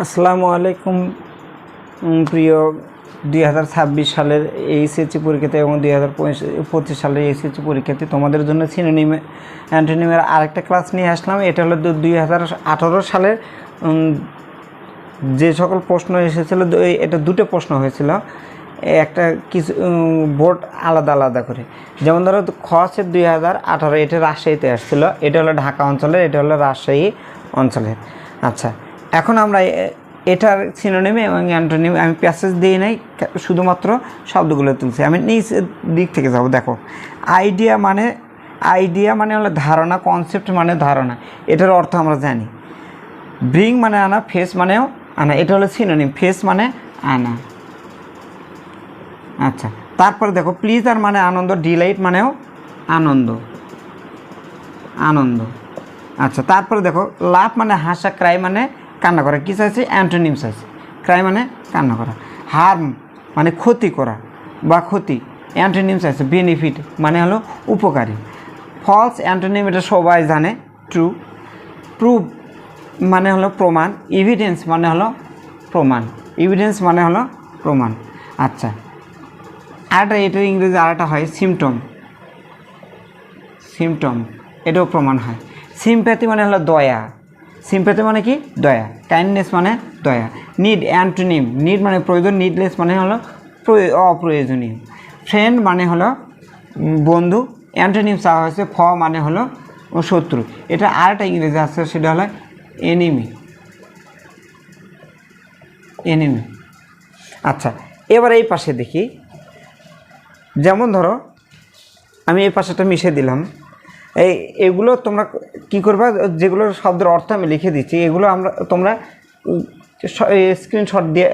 আসসালামু আলাইকুম প্রিয় দুই হাজার ছাব্বিশ সালের এইচএসসি পরীক্ষাতে এবং দুই হাজার পঁচিশ সালের এইচএসসি পরীক্ষাতে তোমাদের জন্য সিনোনিম অ্যান্টোনিমের আরেকটা ক্লাস নিয়ে আসলাম। এটা হলো দুই হাজার আঠারো সালের যে সকল প্রশ্ন এসেছিল এটা দুটো প্রশ্ন হয়েছিল। একটা কিছু বোর্ড আলাদা আলাদা করে। যেমন ধরো খ আছে দুই হাজার আঠারো, এটা রাজশাহীতে আসছিল। এটা হলো ঢাকা অঞ্চলের, এটা হলো রাজশাহী অঞ্চলের। আচ্ছা এখন আমরা এটার সিনোনিমে এবং অ্যান্টোনিম আমি প্যাসেজ দিই নাই, শুধুমাত্র শব্দগুলো তুলছি। আমি নিজ দিক থেকে যাব, দেখো। আইডিয়া মানে আইডিয়া মানে হলো ধারণা, কনসেপ্ট মানে ধারণা। এটার অর্থ আমরা জানি। ব্রিং মানে আনা, ফেস মানেও আনা। এটা হলো সিনোনিম, ফেস মানে আনা। আচ্ছা তারপরে দেখো প্লিজ আর মানে আনন্দ, ডিলাইট মানেও আনন্দ। আনন্দ। আচ্ছা তারপরে দেখো লাভ মানে হাসা, ক্রাই মানে কান্না করা। কী চাইছে? অ্যান্টোনিমস আছে ক্রাই মানে কান্না করা। হার্ম মানে ক্ষতি করা বা ক্ষতি। অ্যান্টোনিমস আছে বেনিফিট মানে হলো উপকারী। ফলস অ্যান্টোনিম এটা সবাই জানে ট্রু প্রুভ মানে হলো প্রমাণ। এভিডেন্স মানে হলো প্রমাণ। এভিডেন্স মানে হলো প্রমাণ। আচ্ছা। আরেকটা এটার ইংরেজি আরেকটা হয় সিমটম সিমটম এটাও প্রমাণ হয়। সিম্প্যাথি মানে হলো দয়া। সিম্প্যাথি মানে কি? দয়া। কাইন্ডনেস মানে দয়া। নিড অ্যান্টোনিম নিড মানে প্রয়োজন নিডলেস মানে হলো প্রয়- অপ্রয়োজনীয়। ফ্রেন্ড মানে হলো বন্ধু। অ্যান্টোনিম চাওয়া হয়েছে, ফ মানে হলো শত্রু। এটা আরেকটা ইংরেজি আছে, সেটা হলো এনিমি এনিমি আচ্ছা এবার এই পাশে দেখি। যেমন ধরো, আমি এই পাশেটা মিশে দিলাম। এই, এগুলো তোমরা কি করবা? যেগুলো শব্দের অর্থ আমি লিখে দিচ্ছি, এগুলো আমরা, তোমরা স্ক্রিনশট দিয়ে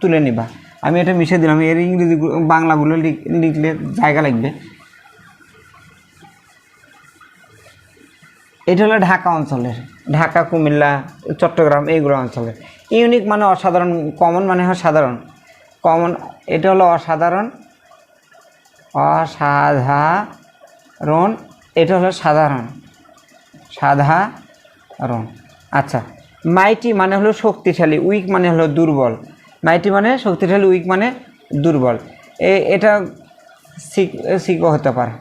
তুলে নিবা। আমি এটা মিশে দিলাম, এর ইংরেজি বাংলাগুলো লিখ- লিখলে জায়গা লাগবে। এটা হলো ঢাকা অঞ্চলের, ঢাকা, কুমিল্লা, চট্টগ্রাম, এইগুলো অঞ্চলের। ইউনিক মানে অসাধারণ, কমন মানে হয় সাধারণ। কমন, এটা হলো অসাধারণ অসাধারণ এটা হলো সাধারণ। সাধারণ। আচ্ছা মাইটি মানে হলো শক্তিশালী, উইক মানে হলো দুর্বল। মাইটি মানে শক্তিশালী, উইক মানে দুর্বল। এ, এটা শিখ হতে পারে।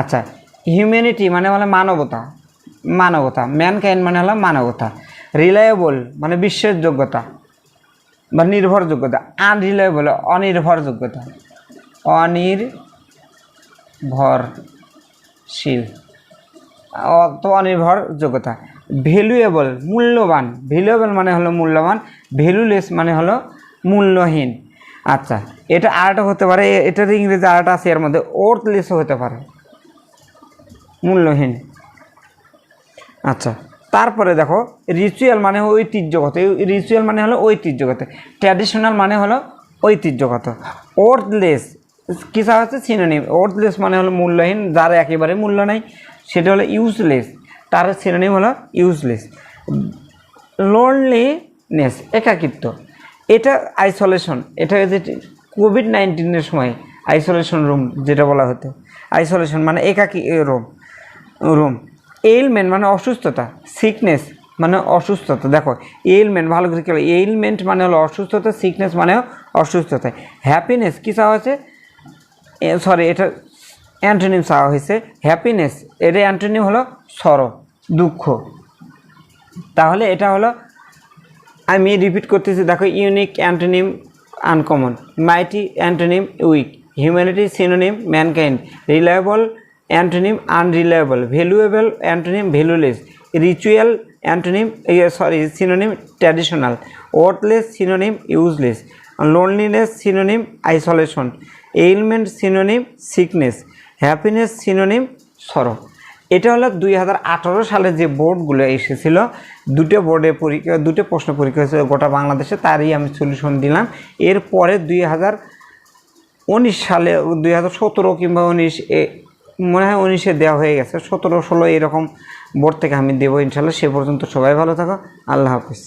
আচ্ছা হিউম্যানিটি মানে হলো মানবতা। মানবতা, ম্যানকাইন্ড মানে হলো মানবতা। রিলায়েবল মানে বিশ্বাসযোগ্যতা বা নির্ভরযোগ্যতা। আনরিলায়েবল অনির্ভরযোগ্যতা। অনির্ভরশীল অত অনির্ভরযোগ্যতা ভ্যালুয়েবল, মূল্যবান। ভ্যালুয়েবল মানে হলো মূল্যবান। ভ্যালুলেস মানে হলো মূল্যহীন। আচ্ছা এটা আরেকটা হতে পারে। এটার ইংরেজি আরেকটা আছে, এর মধ্যে ওর্থলেসও হতে পারে। মূল্যহীন। আচ্ছা তারপরে দেখো রিচুয়াল মানে হলো ঐতিহ্যগত। রিচুয়াল মানে হলো ঐতিহ্যগত। ট্র্যাডিশনাল মানে হলো ঐতিহ্যগত। ওর্থলেস কী হচ্ছে সিনোনিম ওর্থলেস মানে হলো মূল্যহীন, যার একেবারে মূল্য নেই, সেটা হলো ইউজলেস তার সিনোনিম হলো ইউজলেস লোনলিনেস একাকিত্ব। এটা আইসোলেশন এটা যে কোভিড নাইন্টিনের সময় আইসোলেশন রুম যেটা বলা হতো। আইসোলেশন মানে একাকি রুম রুম এলমেন্ট মানে অসুস্থতা। সিকনেস মানে অসুস্থতা। দেখো এলমেন্ট ভালো করে কি এলমেন্ট মানে হলো অসুস্থতা সিকনেস মানে অসুস্থতা। হ্যাপিনেস কী হয়েছে সরি এটা অ্যান্টোনিম চাওয়া হয়েছে। হ্যাপিনেস এর অ্যান্টোনিম হলো সরো দুঃখ। তাহলে এটা হলো, আমি রিপিট করতেছি, দেখো unique antonym uncommon mighty antonym weak humanity synonym mankind reliable antonym unreliable valuable antonym valueless ritual antonym sorry synonym traditional worthless synonym useless loneliness synonym isolation element synonym sickness, happiness synonym sorrow এটা হলো দুই হাজার আঠারো সালে যে বোর্ডগুলো এসেছিল, দুটো বোর্ডে পরীক্ষা, দুটো প্রশ্ন পরীক্ষা হয়েছিল গোটা বাংলাদেশে, তারই আমি সলিউশন দিলাম। এরপরে দুই হাজার উনিশ সালে, দুই হাজার সতেরো কিংবা উনিশ মনে হয় উনিশে দেওয়া হয়ে গেছে, সতেরো ষোলো এরকম বোর্ড থেকে আমি দেবো ইনশাল্লাহ। সে পর্যন্ত সবাই ভালো থাকো, আল্লাহ হাফিজ।